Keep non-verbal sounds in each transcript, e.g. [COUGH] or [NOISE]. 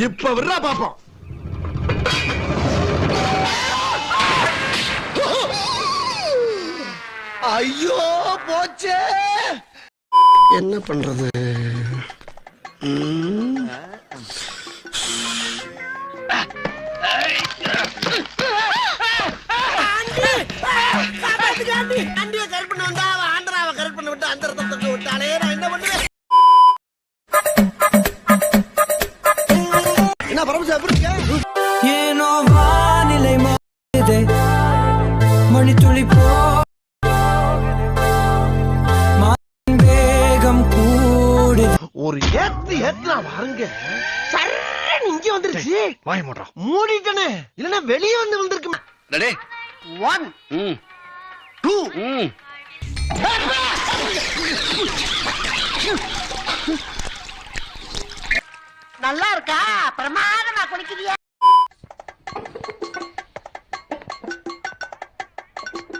இப்ப விடுறா பாப்போம். ஐயோ போச்சே. என்ன பண்றது? ம். ஆண்டிய கரெக்ட் பண்ண வந்தா அவன் ஆண்டராவை கரெக்ட் பண்ண விட்டு அந்த போ. மழையின் வேகம் கூடுது ஒரு ஏத்து ஏத்துனா பாருங்க சரண் இங்க வந்துருச்சு. வாய மூடுறா மூடிட்டனே. இல்லன்னா வெளியே வந்து வந்திருக்கு ரெடி ஒன் ம். டூ ம். நல்லா இருக்கா?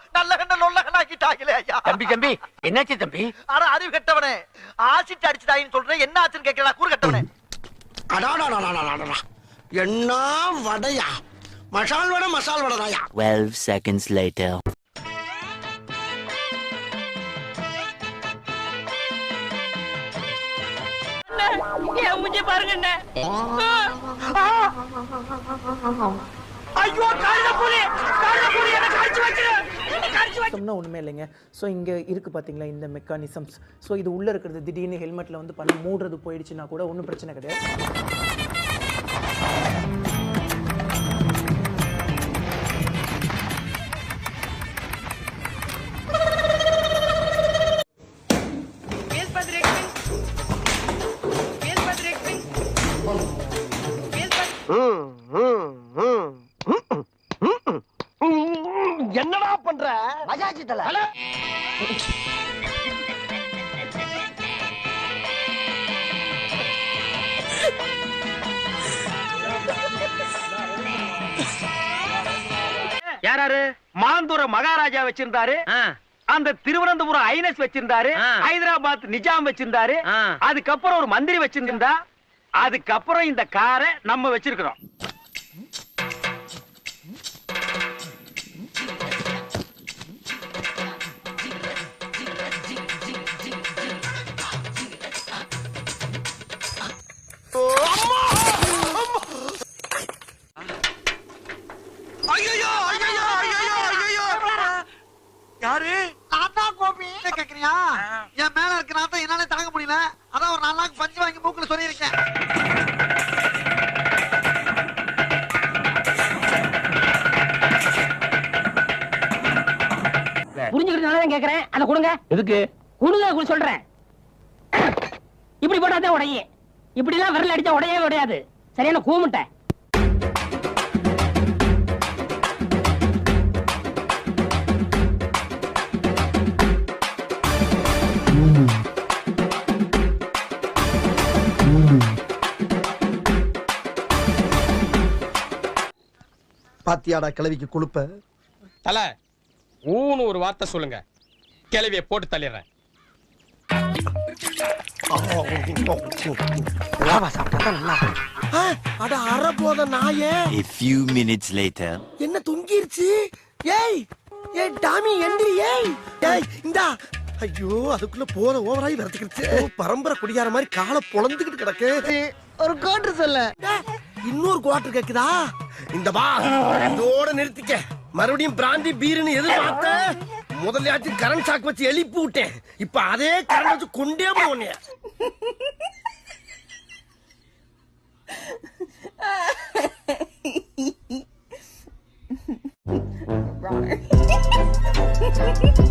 கனவுல பாட்டா பாட்டுல யாரு திரிசாவா தம்பி தம்பி என்னாச்சு தம்பி? அட அறிவு கெட்டவனே. ஆசிட் அடிச்சுட்டாயின்னு சொல்றேன். என்ன ஆச்சுன்னு கேட்கறா? கூறு கெட்டவனே. அடாடாடாடாடாடா. என்ன வடையா? மசால் வடை மசால் வடைதாயா 12 seconds later. என் மூஞ்சி பாருங்க என்ன ஐயோ காலில புலி சிஸ்டம்னா ஒன்றுமே இல்லைங்க. ஸோ இங்கே இருக்குது பார்த்தீங்களா இந்த மெக்கானிசம்ஸ் ஸோ இது உள்ளே இருக்கிறது திடீர்னு ஹெல்மெட்டில் வந்து பண்ண மூடுறது போயிடுச்சுன்னா கூட ஒன்றும் பிரச்சனை கிடையாது. என்னடா பண்ற மஜாஜி தல யாராரு? மாந்தூர மகாராஜா வச்சிருந்தாரு. அந்த திருவனந்தபுரம் ஐனஸ் வச்சிருந்தாரு. ஹைதராபாத் நிஜாம் வச்சிருந்தாரு. அதுக்கப்புறம் ஒரு மந்திரி வச்சிருந்தா அதுக்கப்புறம் இந்த காரை நம்ம வச்சிருக்கிறோம். தான் கோபி. கேக்குறியா? என் மேல இருக்க நாத்தம் என்னால தாங்க முடியல. அதான் ஒரு நாலு நாள் பஞ்சு வாங்கி மூக்குல சொல்லியிருக்கேன். புரிஞ்சுக்கிறதுனால தான் கேக்குறேன். அதை கொடுங்க. எதுக்கு? கொடுங்க கொடுங்க சொல்றேன். இப்படி போட்டா தான் உடையும். இப்படி எல்லாம் விரல் அடிச்சா உடையவே உடையாது. சரியான கூமுட்டை. பாத்தியாடா கிளவிக்கு கொழுப்ப? தல ஊன்னு ஒரு வார்த்தை சொல்லுங்க. கிளவிய போட்டு தள்ளிடுறேன். ஆ, அட அற போத நாயே. A few minutes later. என்ன தொங்கிருச்சு? ஏய் ஏய் டாமி எந்திரி ஏய். ஏய் இந்தா. ஐயோ அதுக்குள்ள போத ஓவராய் வரத்துக்கிடுச்சு பரம்பரை குடியார மாதிரி காலை பொழந்துகிட்டு கிடக்கு. ஒரு குவார்டர் சொல்ல. இன்னொரு குவார்டர் கேக்குதா? இந்த வா. இதோட நிறுத்திக்க. மறுபடியும் பிராந்தி பீருன்னு எதிர்பார்த்த முதலையாச்சும் கரண்ட் ஷாக் வச்சு எழுப்பி விட்டேன். இப்ப அதே கரண்ட் வச்சு கொண்டே போனேன் [LAUGHS] Right. [LAUGHS]